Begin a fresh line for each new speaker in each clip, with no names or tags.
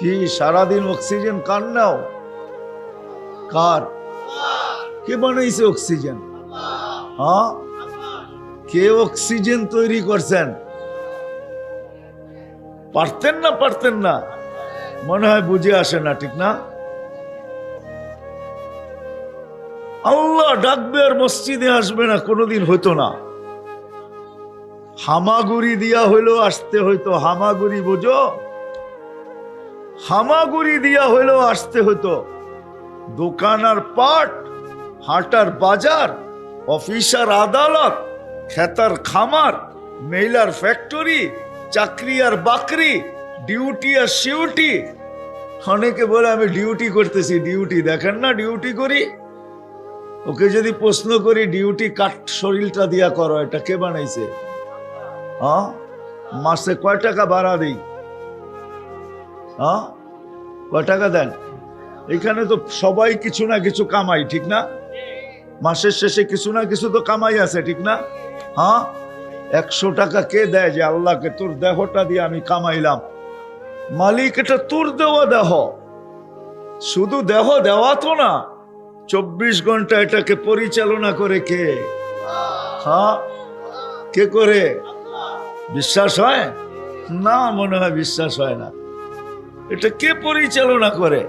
কি সারাদিন অক্সিজেন কার নাও? কার? কে বানাইছে অক্সিজেন? হ্যাঁ? কে অক্সিজেন তৈরি করছেন? পারতেন না পারতেন না। মনে হয় বুঝে আসে না, ঠিক না? আল্লাহ ডাকবে আর মসজিদে আসবে না, কোনোদিন হইতো না। হামাগুড়ি দিয়া হইল আসতে হইতো। হামাগুড়ি বোঝো? হামাগুড়ি দিয়া হইল আসতে হতো দোকান আর পাট হাটার বাজার, অফিস আর আদালত খেতার খামার মেইলার ফ্যাক্টরি, চাকরি আর বাকরি, ডিউটি আর সিউটি। অনেকে বলে, আমি ডিউটি করতেছি, ডিউটি। দেখেন না, ডিউটি করি? ওকে যদি প্রশ্ন করি, ডিউটি কাট শরীরটা দিয়া করো, এটা কে বানাইছে? মাসে কয় টাকা ভাড়া দিই? হ্যাঁ কয় টাকা দেন? এখানে তো সবাই কিছু না কিছু কামাই, ঠিক না? মাসের শেষে কিছু না কিছু তো কামাই আছে, ঠিক না? হ্যাঁ একশো টাকা কে দেয় যে আল্লাহকে? তোর দেহটা দিয়ে আমি কামাইলাম। মালিক, এটা তোর দেওয়া দেহ। শুধু দেহ দেওয়া তো না, চব্বিশ ঘণ্টা এটাকে পরিচালনা করে কে? হ্যাঁ কে করে? বিশ্বাস হয়? না, মনে হয় বিশ্বাস হয় না। এটা কে পরিচালনা করে?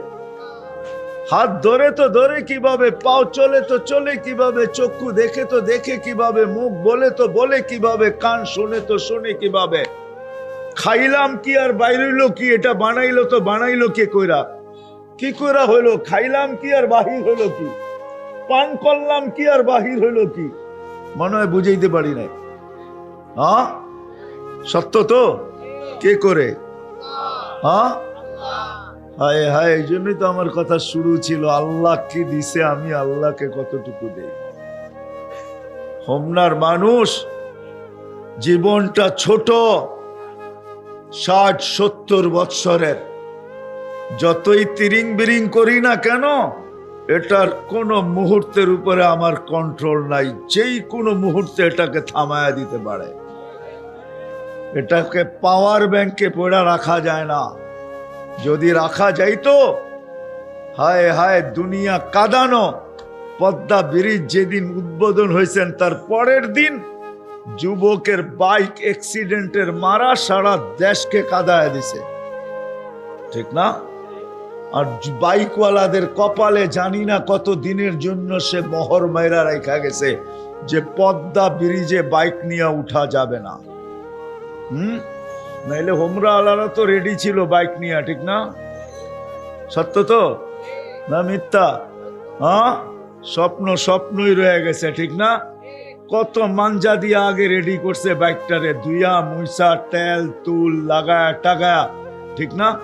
হাত ধরে তো ধরে কীভাবে, পাও চলে তো চলে কীভাবে, চক্ষু দেখে তো দেখে কীভাবে, মুখ বলে তো বলে কীভাবে, কান শুনে তো শুনে কীভাবে। খাইলাম কি আর বাইরইলো কি, এটা বানাইলো তো বানাইলো কে কইরা? কি কইরা হইল? খাইলাম কি আর বাহির হইল কি? পান করলাম কি আর বাহির হইল কি? মনে হয় বুঝাইতে পারি নাই। হ্যাঁ সত্য তো? কে করে? হ্যাঁ হায় হায়, এই জন্যই তো আমার কথা শুরু ছিল। আল্লাহ কি দিছে আমি আল্লাহকে কতটুকু দেই? হোমনার মানুষ জীবনটা ছোট, ষাট, সত্তর বৎসরের। যতই তিরিং বিরিং করি না কেন, এটার কোনো মুহূর্তের উপরে আমার কন্ট্রোল নাই। যেই কোনো মুহূর্তে এটাকে থামায়া দিতে পারে। এটাকে পাওয়ার ব্যাংকে পড়ে রাখা যায় না। যদি রাখা যাইতো, হায় হায় দুনিয়া কাঁদানো, পদ্মা ব্রিজ যেদিন উদ্বোধন হয়েছেন তার পরের দিন যুবকের বাইক অ্যাক্সিডেন্টের মারা সারা দেশকে কাদায় দিছে। ঠিক না? আর বাইকওয়ালাদের কপালে জানি না কত দিনের জন্য সে মোহর মাইরা রেখা গেছে যে পদ্মা ব্রিজে বাইক নিয়ে উঠা যাবে না। হুম? নাইলে হোমরা আলারা তো রেডি ছিল বাইক নিয়ে, ঠিক না? সত্য তো? না মিথ্যা? হ্যাঁ? স্বপ্ন স্বপ্নই রয়ে গেছে, ঠিক না? কত মাঞ্জা দিয়ে আগে রেডি করছে বাইকটারে দুইয়া মুইসা, তেল, তুল, লাগায়া, টাগায়া, ঠিক না?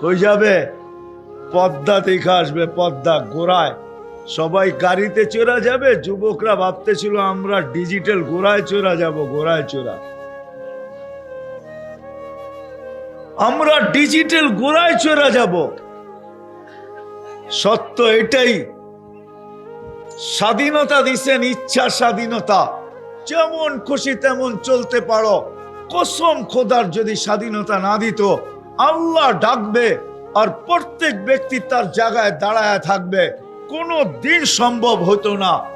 কই যাবে? পদ্মা দেখে আসবে, পদ্মা গোড়ায়। সবাই গাড়িতে চড়া যাবে, যুবকরা ভাবতেছিল আমরা ডিজিটাল গোড়ায় চড়া যাব, গোড়ায় চড়া। আমরা ডিজিটাল গোড়ায় চড়া যাব। সত্য এটাই। স্বাধীনতা দিছেন ইচ্ছা স্বাধীনতা। যেমন খুশি তেমন চলতে পারো। কসম খোদার যদি স্বাধীনতা না দিত, আল্লাহ ডাকবে আর প্রত্যেক ব্যক্তি তার জায়গায় দাঁড়ায় থাকবে। কোনো দিন সম্ভব হতো না।